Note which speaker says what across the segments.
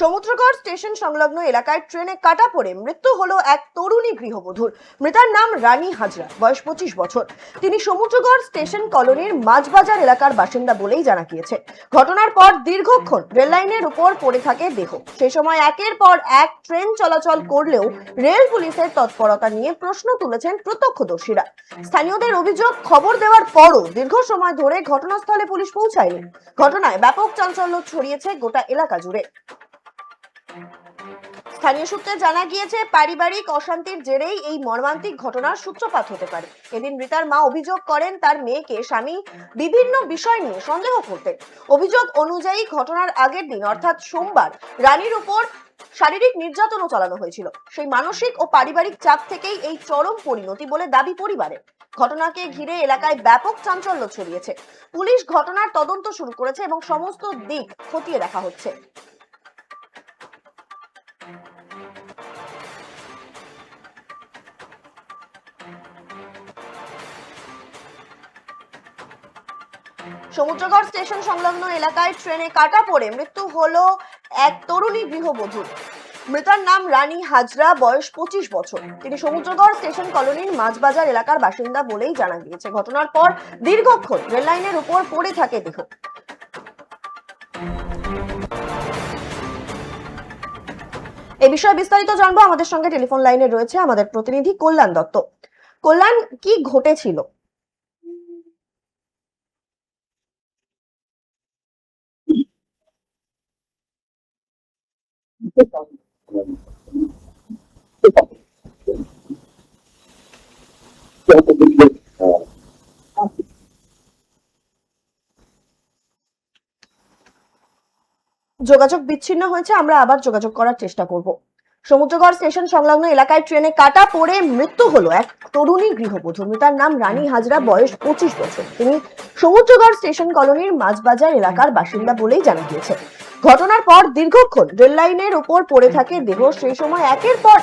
Speaker 1: Samudragarh station সংলগ্ন এলাকায় ট্রেনে কাটা পড়ে মৃত্যু হলো এক তরুণী গৃহবধূর। মৃতার নাম রানী হাজরা, বয়স পঁচিশ বছর। তিনি সমুদ্রগড় স্টেশন কলোনির মাঝবাজার এলাকার বাসিন্দা বলেই জানা গিয়েছে। ঘটনার পর দীর্ঘক্ষণ রেললাইনের উপর পড়ে থাকে দেহ। সে সময় একের পর এক ট্রেন চলাচল করলেও রেল পুলিশের তৎপরতা নিয়ে প্রশ্ন তুলেছেন প্রত্যক্ষদর্শীরা। স্থানীয়দের অভিযোগ, খবর দেওয়ার পরও দীর্ঘ সময় ধরে ঘটনাস্থলে পুলিশ পৌঁছায়নি। ঘটনায় ব্যাপক চাঞ্চল্য ছড়িয়েছে গোটা এলাকা জুড়ে। স্থানীয় সূত্রে জানা গিয়েছে, পারিবারিক অশান্তির জেরেই এই মর্মান্তিক ঘটনার সূত্রপাত হতে পারে। এদিন মৃতার মা অভিযোগ করেন, তার মেয়েকে স্বামী বিভিন্ন বিষয় নিয়ে সন্দেহ করতেন। অভিযোগ অনুযায়ী ঘটনার আগের দিন, অর্থাৎ সোমবার, রানীর উপর শারীরিক নির্যাতনও চালানো হয়েছিল। সেই মানসিক ও পারিবারিক চাপ থেকেই এই চরম পরিণতি বলে দাবি পরিবারের। ঘটনাকে ঘিরে এলাকায় ব্যাপক চাঞ্চল্য ছড়িয়েছে। পুলিশ ঘটনার তদন্ত শুরু করেছে এবং সমস্ত দিক খতিয়ে দেখা হচ্ছে। সমুদ্রগড় স্টেশন সংলগ্ন এলাকায় ট্রেনে কাটা পড়ে মৃত্যু হলো এক তরুণী গৃহবধূর। মৃতার নাম রানী হাজরা, বয়স পঁচিশ বছর। তিনি সমুদ্রগড় স্টেশন কলোনির মাঝবাজার এলাকার বাসিন্দা বলেই জানা গিয়েছে। ঘটনার পর দীর্ঘক্ষণ রেল লাইনের উপর পড়ে থাকে দেহ। এ বিষয়ে বিস্তারিত জানব। আমাদের সঙ্গে টেলিফোন লাইনে রয়েছে আমাদের প্রতিনিধি কল্যাণ দত্ত। কল্যাণ, কি ঘটেছিল? যোগাযোগ বিচ্ছিন্ন হয়েছে, আমরা আবার যোগাযোগ করার চেষ্টা করব। সমুদ্রগড় স্টেশন সংলগ্ন এলাকায় ট্রেনে কাটা পড়ে মৃত্যু হলো এক তরুণী গৃহবধূ। মৃতার নাম রানী হাজরা, বয়স পঁচিশ বছর। তিনি সমুদ্রগড় স্টেশন কলোনির মাঝবাজার এলাকার বাসিন্দা বলেই জানা গিয়েছে। ঘটনার পর দীর্ঘক্ষণ রেল লাইনের উপর পড়ে থাকে দেহ। সেই সময় একের পর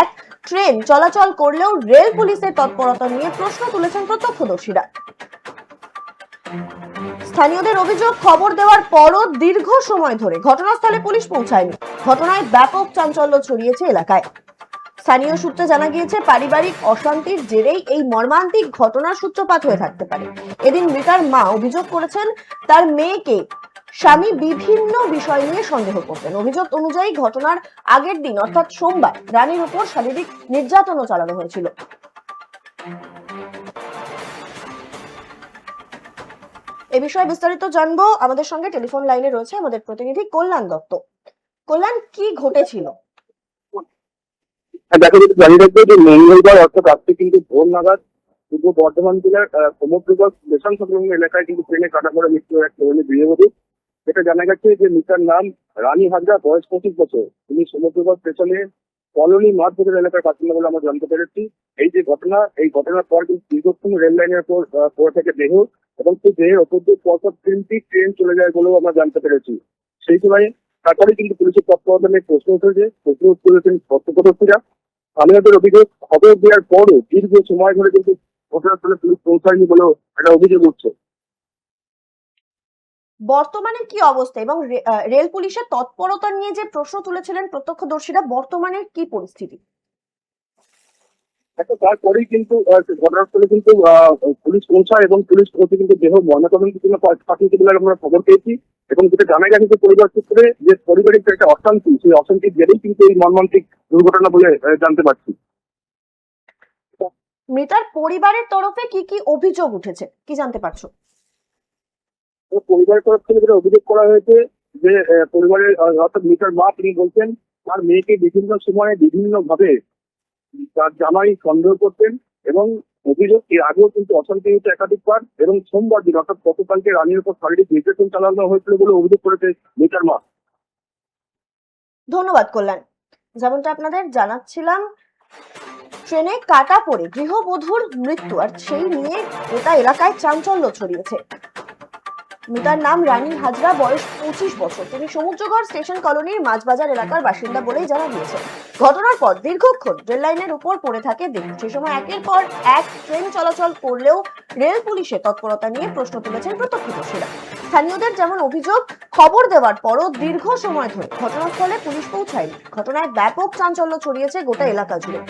Speaker 1: এক ট্রেন চলাচল করলেও রেল পুলিশের তৎপরতা নিয়ে প্রশ্ন তুলেছেন প্রত্যক্ষদর্শীরা। স্থানীয়দের অভিযোগ, খবর দেওয়ার পরও দীর্ঘ সময় ধরে ঘটনাস্থলে পুলিশ পৌঁছায়নি। ঘটনায় ব্যাপক চাঞ্চল্য ছড়িয়েছে এলাকায়। স্থানীয় সূত্রে জানা গিয়েছে, পারিবারিক অশান্তির জেরেই এই মর্মান্তিক ঘটনার সূত্রপাত হয়ে থাকতে পারে। এদিন মৃতার মা অভিযোগ করেছেন, তার মেয়েকে স্বামী বিভিন্ন বিষয় নিয়ে সন্দেহ করতেন। অভিযোগ অনুযায়ী ঘটনার আগের দিন, অর্থাৎ সোমবার, রানীর উপর শারীরিক নির্যাতনও চালানো হয়েছিল। এ বিষয়ে বিস্তারিত জানব। আমাদের সঙ্গে টেলিফোন লাইনে রয়েছে আমাদের প্রতিনিধি কল্যাণ দত্ত। কল্যাণ, কি ঘটেছিল?
Speaker 2: আর দেখা রাখবে যে মঙ্গলবার, অর্থাৎ কিন্তু ভোর নাগাদ পূর্ব বর্ধমান জেলার সমুদ্রগড় স্টেশন সংলগ্ন এলাকায় কিন্তু ট্রেনে কাটা পড়ে মৃত্যু হয়ে এক তরুণী গৃহবধূ যেটা জানা গেছে যে মৃতার নাম রানী হাজরা বয়স পঁচিশ বছর। তিনি সমুদ্রগড় স্টেশনে কলোনি মাঠবাজার এলাকার বাসিন্দা বলে আমরা জানতে পেরেছি। এই যে ঘটনা এই ঘটনার পর কিন্তু দীর্ঘক্ষণ রেল লাইনের আহ, পড়ে থেকে দেহ এবং সেই দেহের ওপর দিয়ে পরপর তিনটি ট্রেন চলে যায় বলেও আমরা জানতে পেরেছি। সেই সময় তারপরে কিন্তু পুলিশের নিয়ে প্রশ্ন উঠেছে প্রশ্ন তুলেছেন তথ্যপ্রদর্শীরা স্থানীয়দের অভিযোগ খবর দেওয়ার পরও দীর্ঘ সময় ধরে কিন্তু ঘটনাস্থলে পুলিশ পৌঁছায়নি বলেও একটা অভিযোগ উঠছে।
Speaker 1: বর্তমানে কি অবস্থা? এবং রেল পুলিশের তৎপরতা নিয়ে যে প্রশ্ন তুলেছিলেন প্রত্যক্ষদর্শীরা বর্তমানে কি পরিস্থিতি?
Speaker 2: একটা তারপরেই কিন্তু ঘটনাস্থলে কিন্তু পুলিশ পৌঁছায় এবং পুলিশ পৌঁছে কিন্তু দেহ ময়নাতদন্তের জন্য পাঠিয়েছে বলে আমরা খবর পেয়েছি। এবং যেটা জানা গেছে যে পরিবার সূত্রে যে পরিবারের যে একটা অশান্তি সেই অশান্তির জেরেই কিন্তু এই মর্মান্তিক দুর্ঘটনা বলে জানতে পারছি।
Speaker 1: মৃতার পরিবারের তরফে কি কি অভিযোগ উঠেছে? কি জানতে পারছ?
Speaker 2: পরিবারের তরফ থেকে যেটা অভিযোগ করা হয়েছে যে পরিবারের অর্থাৎ মিটার মা তিনি বলছেন, তার মেয়েকে বিভিন্ন সময়ে বিভিন্ন ভাবে তার জামাই সন্দেহ করতেন এবং অভিযোগ এর আগেও কিন্তু অশান্তি হয়েছে একাধিকবার এবং সোমবার দিন, অর্থাৎ গতকালকে রানীর উপর শারীরিক নির্যাতন চালানো হয়েছিল বলে অভিযোগ করেছে মিটার মা।
Speaker 1: ধন্যবাদ কল্যাণ। যেমনটা আপনাদের জানাচ্ছিলাম, ট্রেনে কাটা পড়ে গৃহবধূর মৃত্যু, আর সেই নিয়ে গোটা এলাকায় চাঞ্চল্য ছড়িয়েছে। মৃতার নাম রানী হাজরা, বয়স পঁচিশ বছর। তিনি সমুদ্রগড় স্টেশন কলোনির মাঝবাজার এলাকার বাসিন্দা বলেই জানা গিয়েছে। ঘটনার পর দীর্ঘক্ষণ রেল লাইনের উপর পড়ে থাকে দেহ সে সময় একের পর এক ট্রেন চলাচল করলেও রেল পুলিশের তৎপরতা নিয়ে প্রশ্ন তুলেছেন প্রত্যক্ষদর্শীরা। স্থানীয়দের যেমন অভিযোগ, খবর দেওয়ার পরও দীর্ঘ সময় ধরে ঘটনাস্থলে পুলিশ পৌঁছায়নি। ঘটনায় ব্যাপক চাঞ্চল্য ছড়িয়েছে গোটা এলাকা জুড়ে।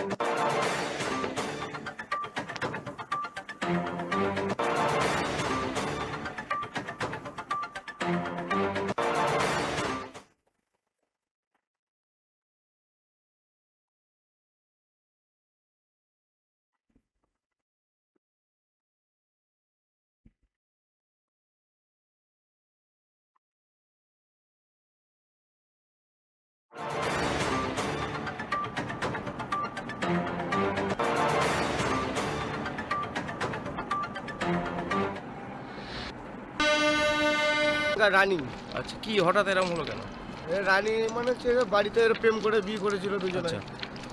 Speaker 3: রানী।
Speaker 4: আচ্ছা কি হঠাৎ এরকম হলো কেন?
Speaker 3: এ রানী মানে হচ্ছে বাড়িতে এরা প্রেম করে বিয়ে করেছিল দুজনে।
Speaker 4: আচ্ছা।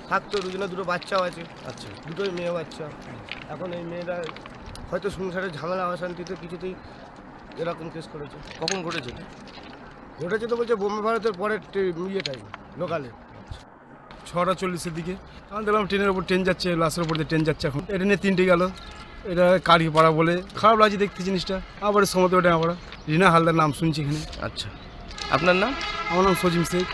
Speaker 3: থাকতো দুজনে দুটো বাচ্চাও আছে।
Speaker 4: আচ্ছা।
Speaker 3: দুটোই মেয়ে বাচ্চা। এখন এই মেয়েরা হয়তো সংসারে ঝামেলা অশান্তিতে কিছুতেই এরকম কেস করেছে।
Speaker 4: কখন ঘটেছিল
Speaker 3: ঘটেছে তো বলছে বোম্বে ভারতের পরে ইয়েটাই লোকালে
Speaker 5: ছটা চল্লিশের দিকে। আমি দেখলাম ট্রেনের ওপর ট্রেন যাচ্ছে লাশের ওপর দিয়ে ট্রেন যাচ্ছে এখন। এটা নিয়ে তিনটে গেল। এটা কারি পাড়া বলে। খারাপ লাগছে দেখতে জিনিসটা। আবার সমুদ্র আমরা রিনা হালদার নাম শুনছি এখানে।
Speaker 4: আচ্ছা। আপনার নাম?
Speaker 5: আমার নাম সজিম শেখ।